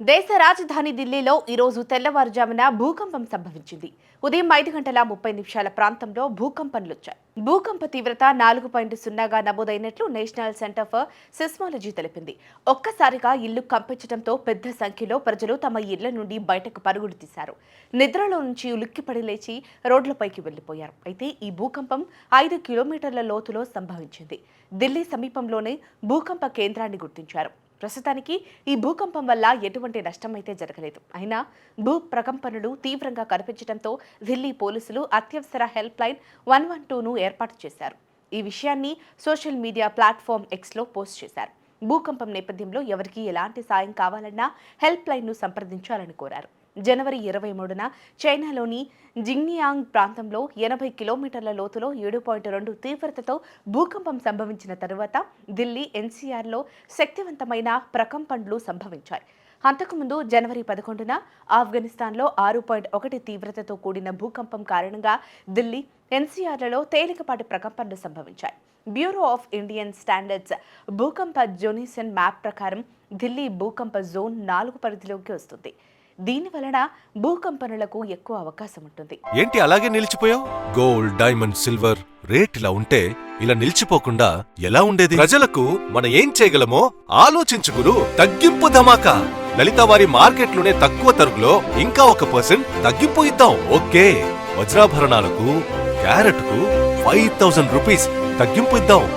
దేశ రాజధాని ఢిల్లీలో ఈరోజు తెల్లవారుజామున భూకంపం సంభవించింది. ఉదయం ఐదు గంటల ముప్పై నిమిషాల ప్రాంతంలో భూకంపనలొచ్చాయి భూకంప తీవ్రత నాలుగు పాయింట్ సున్నాగా నమోదైనట్లు నేషనల్ సెంటర్ ఫర్ సిస్మాలజీ తెలిపింది. ఒక్కసారిగా ఇల్లు కంపించడంతో పెద్ద సంఖ్యలో ప్రజలు తమ ఇళ్ళ నుండి బయటకు పరుగులు తీశారు. నిద్రలో నుంచి ఉలిక్కిపడి లేచి రోడ్లపైకి వెళ్ళిపోయారు అయితే ఈ భూకంపం ఐదు కిలోమీటర్ల లోతులో సంభవించింది. ఢిల్లీ సమీపంలోనే భూకంప కేంద్రాన్ని గుర్తించారు. ప్రస్తుతానికి ఈ భూకంపం వల్ల ఎటువంటి నష్టం అయితే జరగలేదు. అయినా భూ ప్రకంపనలు తీవ్రంగా కనిపించడంతో ఢిల్లీ పోలీసులు అత్యవసర హెల్ప్ లైన్ వన్ వన్ టూను ఏర్పాటు చేశారు. ఈ విషయాన్ని సోషల్ మీడియా ప్లాట్ఫామ్ ఎక్స్లో పోస్ట్ చేశారు. భూకంపం నేపథ్యంలో ఎవరికి ఎలాంటి సాయం కావాలన్నా హెల్ప్ లైన్ను సంప్రదించాలని కోరారు. జనవరి ఇరవై మూడున చైనాలోని జింగ్నియాంగ్ ప్రాంతంలో ఎనభై కిలోమీటర్ల లోతులో ఏడు పాయింట్ రెండు తీవ్రతతో భూకంపం సంభవించిన తరువాత ఢిల్లీ ఎన్సీఆర్లో శక్తివంతమైన ప్రకంపనలు సంభవించాయి. అంతకుముందు జనవరి పదకొండున ఆఫ్ఘనిస్తాన్లో ఆరు పాయింట్ ఒకటి తీవ్రతతో కూడిన భూకంపం కారణంగా ఢిల్లీ ఎన్సీఆర్లలో తేలికపాటి ప్రకంపనలు సంభవించాయి. బ్యూరో ఆఫ్ ఇండియన్ స్టాండర్డ్స్ భూకంప జోనిసన్ మ్యాప్ ప్రకారం ఢిల్లీ భూకంప జోన్ నాలుగు పరిధిలోకి వస్తుంది. దీని వలన భూకంపనలకు ఎక్కువ అవకాశం ఉంటుంది. ఏంటి అలాగే నిలిచిపోయావు? గోల్డ్ డైమండ్ సిల్వర్ రేట్ ఇలా ఉంటే ఇలా నిలిచిపోకుండా ఎలా ఉండేది? ప్రజలకు మనం ఏం చేయగలమో ఆలోచించు గురు. తగ్గింపు ధమాకా. లలిత వారి మార్కెట్లోనే తక్కువ తరుగులో ఇంకా ఒక పర్సెంట్ తగ్గింపు ఇద్దాం. ఓకే. వజ్రాభరణాలకు క్యారెట్కు ఫైవ్ థౌసండ్ రూపీస్ తగ్గింపు ఇద్దాం.